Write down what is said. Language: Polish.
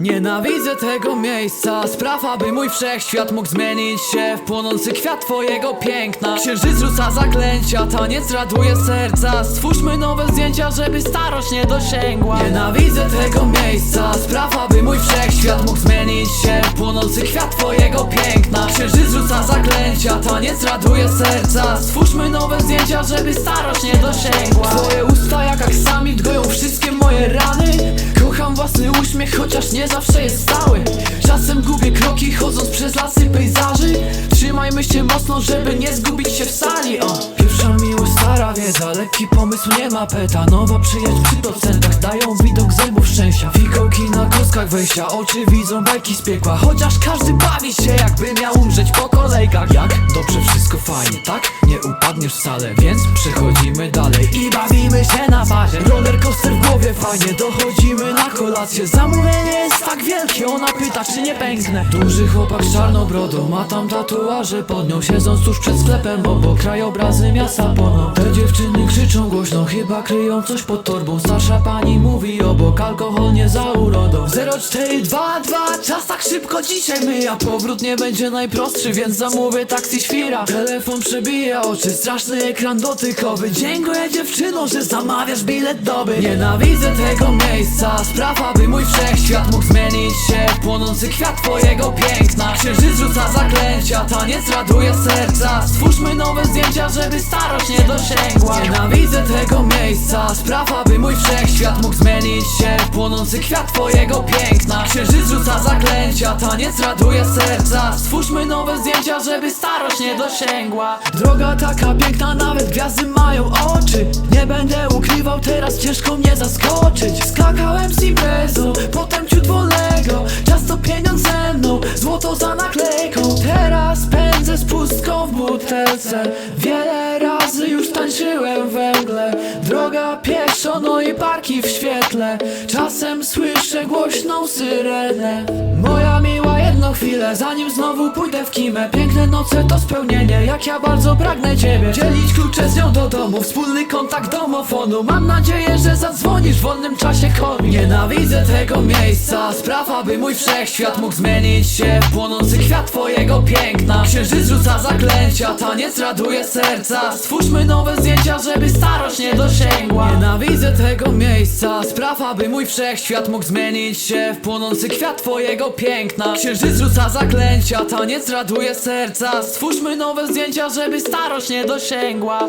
Nienawidzę tego miejsca. Spraw, aby mój wszechświat mógł zmienić się. W płonący kwiat twojego piękna. Księżyc rzuca zaklęcia, taniec raduje serca. Stwórzmy nowe zdjęcia, żeby starość nie dosięgła. Nienawidzę tego miejsca. Spraw, aby mój wszechświat mógł zmienić się płonący kwiat twojego piękna. Księżyc rzuca zaklęcia, taniec raduje serca. Stwórzmy nowe zdjęcia, żeby starość nie dosięgła. Twoje usta jak aksamit goją wszystkie moje rany. Kocham własny uśmiech, chociaż nie zawsze jest stały. Czasem gubię kroki, chodząc przez lasy pejzaży. Trzymajmy się mocno, żeby nie zgubić się w sali o. Stara wiedza, lekki pomysł, nie ma peta. Nowa przyjaźń przy procentach, dają widok zębów szczęścia. Fikołki na kostkach wejścia, oczy widzą bajki z piekła. Chociaż każdy bawi się, jakby miał umrzeć po kolejkach. Jak? Dobrze, wszystko fajnie, tak? Nie upadniesz wcale, więc przechodzimy dalej. I bawimy się na bazie Roller coaster w głowie fajnie, dochodzimy na kolację. Zamówienie jest tak wielkie, ona pyta czy nie pęknę. Duży chłopak z czarną brodą, ma tam tatuaże. Pod nią Siedząc tuż przed sklepem, obok krajobrazy miasta płoną dziewczyny krzyczą głośno, chyba kryją coś pod torbą. Starsza pani mówi obok, alkohol nie za urodą 0422, czas tak szybko dzisiaj myja. Powrót nie będzie najprostszy, więc zamówię taksi świra. Telefon przebija oczy, straszny ekran dotykowy. Dziękuję dziewczyno, że zamawiasz bilet doby. Nienawidzę tego miejsca, spraw aby mój wszechświat mógł zmienić się. Płonący kwiat twojego piękna Księżyc rzuca zaklęcia, taniec raduje serca. Stwórzmy nowe zdjęcia, żeby starość nie dosięgła. Nienawidzę tego miejsca, spraw aby mój wszechświat mógł zmienić się. Płonący kwiat twojego piękna Księżyc rzuca zaklęcia, taniec raduje serca. Stwórzmy nowe zdjęcia, żeby starość nie dosięgła. Droga taka piękna, nawet gwiazdy mają oczy. Nie będę ukrywał, teraz ciężko mnie zaskoczyć. Skakałem z imprezą, potem ciut wolnego. Czas to pieniądz ze mną, złoto za naklejką Wiele razy już tańczyłem we mgle Droga pieszo, no i parki w świetle. Czasem słyszę głośną syrenę. Moja miła jedno chwilę, zanim znowu pójdę w kimę. Piękne noce to spełnienie, jak ja bardzo pragnę ciebie. Dzielić klucze z nią do domu, wspólny kontakt domofonu. Mam nadzieję, że zadzwonisz w wolnym czasie komi Nienawidzę tego miejsca, spraw aby mój wszechświat mógł zmienić się. W płonący kwiat twojego piękna. Księżyc rzuca zaklęcia, taniec raduje serca. Stwórzmy nowe zdjęcia, żeby starość nie dosięgła. Nienawidzę tego miejsca, spraw aby mój wszechświat mógł zmienić się. W płonący kwiat twojego piękna. Księżyc rzuca zaklęcia, taniec raduje serca. Stwórzmy nowe zdjęcia, żeby starość nie dosięgła